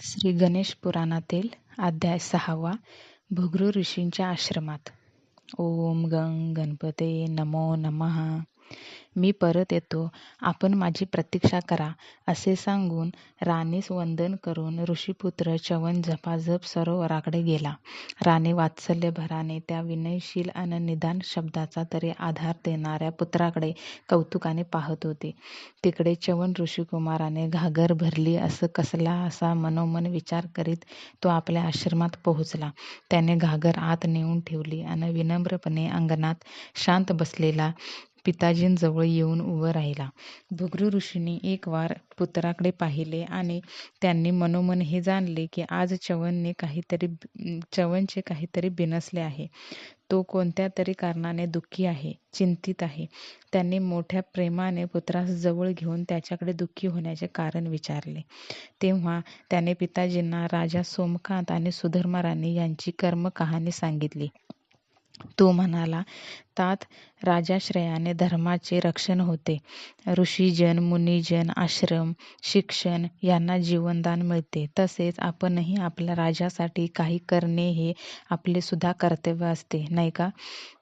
श्री गणेश पुराणातील अध्याय सहावा भृगु ऋषींच्या आश्रमात. ओम गंग गणपते नमो नमः. मी परत येतो. आपण माझी प्रतीक्षा करा असे सांगून राणीस वंदन करून ऋषीपुत्र चवन झपाझप सरोवराकडे गेला. राणी वात्सल्यभराने त्या विनयशील अन निदान शब्दाचा तरी आधार देणाऱ्या पुत्राकडे कौतुकाने पाहत होते. तिकडे चवन ऋषिकुमाराने घागर भरली असं कसला असा मनोमन विचार करीत तो आपल्या आश्रमात पोहोचला. त्याने घागर आत नेऊन ठेवली आणि विनम्रपणे अंगणात शांत बसलेला पिताजींजवळ येऊन उभं राहिला. भुगरू ऋषींनी एक वार पुत्राकडे पाहिले आणि त्यांनी मनोमन हे जाणले की आज चवनने काहीतरी चवनचे काहीतरी बिनसले आहे. तो कोणत्या तरी कारणाने दुःखी आहे चिंतित आहे. त्यांनी मोठ्या प्रेमाने पुत्रास जवळ घेऊन त्याच्याकडे दुःखी होण्याचे कारण विचारले. तेव्हा त्याने पिताजींना राजा सोमकांत आणि सुधर्मा राणी यांची कर्मकहाणी सांगितली. तो म्हणाला तात राजाश्रयाने धर्माचे रक्षण होते. ऋषीजन मुनिजन आश्रम शिक्षण यांना जीवनदान मिळते. तसेच आपणही आपल्या राजासाठी काही करणे हे आपले सुद्धा कर्तव्य असते नाही का?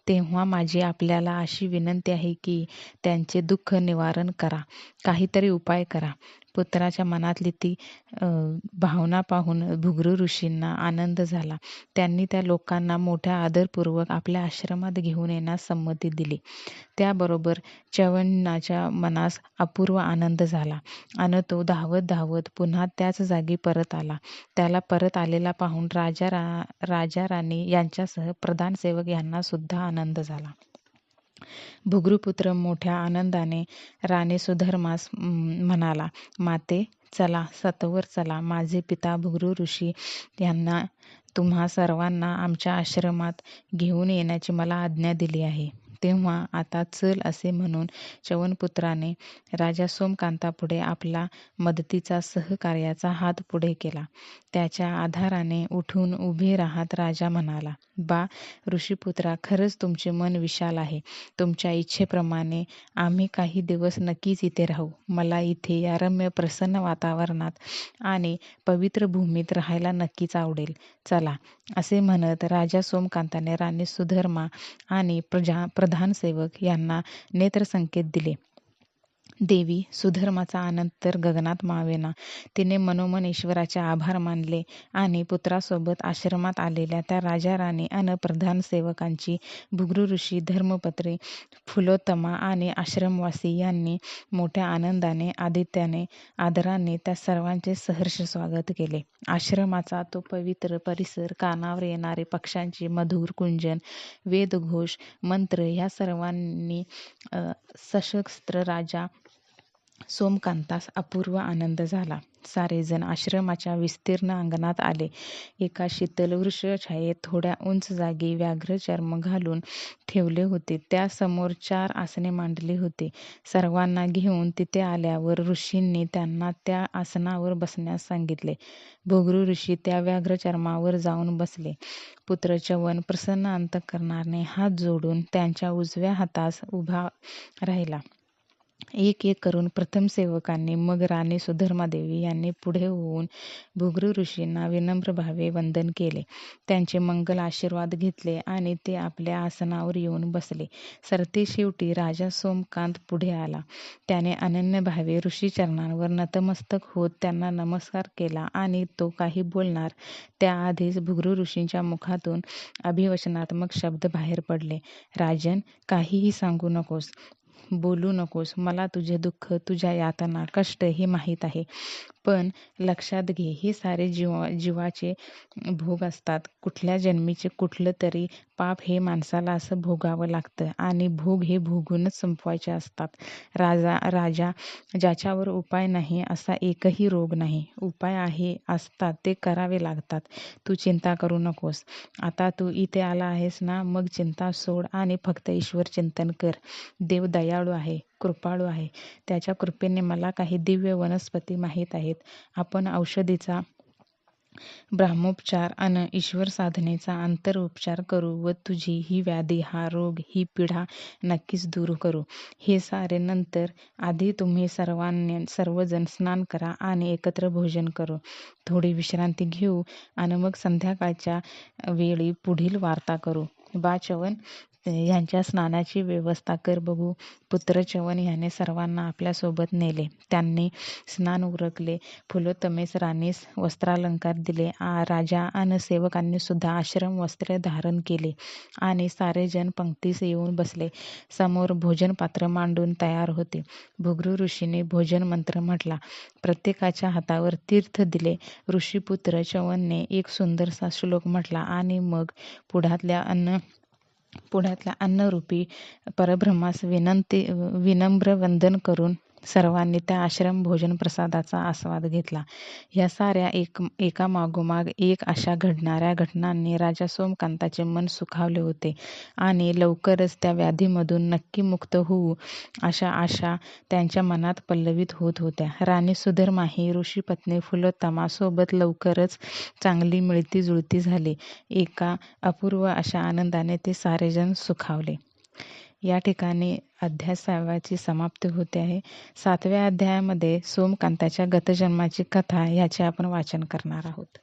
तेव्हा माझी आपल्याला अशी विनंती आहे की त्यांचे दुःख निवारण करा. काहीतरी उपाय करा. पुत्राच्या मनातली ती भावना पाहून भुगरू ऋषींना आनंद झाला. त्यांनी त्या लोकांना मोठ्या आदरपूर्वक आपल्या आश्रमात घेऊन येण्यास संमती दिली. त्याबरोबर चवणाच्या मनास अपूर्व आनंद झाला आणि तो धावत धावत पुन्हा त्याच जागी परत आला. त्याला परत आलेला पाहून राजा रा राजा राणी यांच्यासह प्रधान सेवक यांना सुद्धा आनंद झाला. भुगृपुत्र मोठ्या आनंदाने राणे सुधर्मास म्हणाला माते चला सतवर चला. माझे पिता भुगरू ऋषी यांना तुम्हा सर्वांना आमच्या आश्रमात घेऊन येण्याची मला आज्ञा दिली आहे. तेव्हा आता चल असे म्हणून चवनपुत्राने राजा सोमकांतापुढे आपला मदतीचा सहकार्याचा हात पुढे केला. त्याच्या आधाराने उठून उभे राहत राजा म्हणाला बा ऋषीपुत्रा खरंच तुमचे मन विशाल आहे. तुमच्या इच्छेप्रमाणे आम्ही काही दिवस नक्कीच इथे राहू. मला इथे या रम्य प्रसन्न वातावरणात आणि पवित्र भूमीत राहायला नक्कीच आवडेल. चला असे म्हणत राजा सोमकांताने राणी सुधर्मा आणि प्रजा प्रधान सेवक यांना नेत्रसंकेत दिले. देवी सुधर्माचा आनंद तर गगनात मावेना. तिने मनोमन ईश्वराचे आभार मानले आणि पुत्रासोबत आश्रमात आलेल्या त्या राजा राणी अन प्रधान सेवकांची भुगरू ऋषी धर्मपत्रे फुलोत्तमा आणि आश्रमवासी यांनी मोठ्या आनंदाने आदित्याने आदराने त्या सर्वांचे सहर्ष स्वागत केले. आश्रमाचा तो पवित्र परिसर कानावर येणारे पक्ष्यांचे मधुर कुंजन वेदघोष मंत्र ह्या सर्वांनी सशस्त्र राजा सोमकांतास अपूर्व आनंद झाला. सारेजण आश्रमाच्या विस्तीर्ण अंगणात आले. एका शीतल वृक्षछायेत थोड्या उंच जागी व्याघ्र चर्म घालून ठेवले होते. त्यासमोर चार आसने मांडली होती. सर्वांना घेऊन तिथे आल्यावर ऋषींनी त्यांना त्या आसनावर बसण्यास सांगितले. भोगरू ऋषी त्या व्याघ्र चर्मावर जाऊन बसले. पुत्र चवन प्रसन्न अंतकरणाने हात जोडून त्यांच्या उजव्या हातास उभा राहिला. एक एक करून प्रथम सेवकांनी मग राणी सुधर्मादेवी यांनी पुढे होऊन भुगृ ऋषींना विनम्र भावे वंदन केले. त्यांचे मंगल आशीर्वाद घेतले आणि ते आपल्या आसनावर येऊन बसले. सरते शेवटी राजा सोमकांत पुढे आला. त्याने अनन्य भावे ऋषी चरणांवर नतमस्तक होत त्यांना नमस्कार केला आणि तो काही बोलणार. त्याआधीच भुगृ ऋषींच्या मुखातून अभिवचनात्मक शब्द बाहेर पडले. राजन काहीही सांगू नकोस. बोलू नकोस. मला तुझे दुःख तुझ्या यातना कष्ट हे माहीत आहे. पण लक्षात घे हे सारे जीवा जीवाचे भोग असतात. कुठल्या जन्मीचे कुठलं तरी पाप हे माणसाला असं भोगावं लागतं. आणि भोग हे भोगूनच संपवायचे असतात. राजा राजा ज्याच्यावर उपाय नाही असा एकही रोग नाही. उपाय आहे असतात ते करावे लागतात. तू चिंता करू नकोस. आता तू इथे आला आहेस ना मग चिंता सोड आणि फक्त ईश्वर चिंतन कर. देव दयाळू आहे कृपाळू आहे. त्याच्या कृपेने मला काही दिव्य वनस्पती माहीत आहेत. आपण औषधीचा ब्रह्मोपचार अन ईश्वर साधनेचा अंतर उपचार करू व तुझी ही व्याधी हा रोग ही पिढा नक्कीच दूर करू. हे सारे नंतर आधी तुम्ही सर्वांनी सर्वजण स्नान करा आणि एकत्र भोजन करू. थोडी विश्रांती घेऊ आणि मग संध्याकाळच्या वेळी पुढील वार्ता करू. बा ह्यांच्या यांच्या स्नानाची व्यवस्था कर बघू. पुत्र चवन याने सर्वांना आपल्यासोबत नेले. त्यांनी स्नान उरकले. फुलोत्तमेस राणीस वस्त्रालंकार दिले. आ राजा आणि सेवकांनी सुद्धा आश्रम वस्त्र धारण केले. आणि सारे जण पंक्तीस येऊन बसले. समोर भोजन पात्र मांडून तयार होते. भुगरू ऋषीने भोजन मंत्र म्हटला. प्रत्येकाच्या हातावर तीर्थ दिले. ऋषीपुत्र चवनने एक सुंदरसा श्लोक म्हटला आणि मग पुढातल्या अन्न पुण्यातल्या अन्नरूपी परब्रह्मास विनंती विनम्र वंदन करून सर्वांनी त्या आश्रम भोजन प्रसादाचा आस्वाद घेतला. या साऱ्या एक एका मागोमाग एक अशा घडणाऱ्या घटनांनी राजा सोमकांताचे मन सुखावले होते आणि लवकरच त्या व्याधीमधून नक्की मुक्त होऊ अशा आशा त्यांच्या मनात पल्लवित होत होत्या. राणी सुधर्मा ही ऋषीपत्नी फुलोत्तमासोबत लवकरच चांगली मिळती जुळती झाली. एका अपूर्व अशा आनंदाने ते सारेजण सुखावले. या ठिकाणी अध्याय सहाव्याची समाप्ती होते आहे. सातव्या अध्यायामध्ये सोमकांताच्या गतजन्माची कथा ह्याचे आपण वाचन करणार आहोत.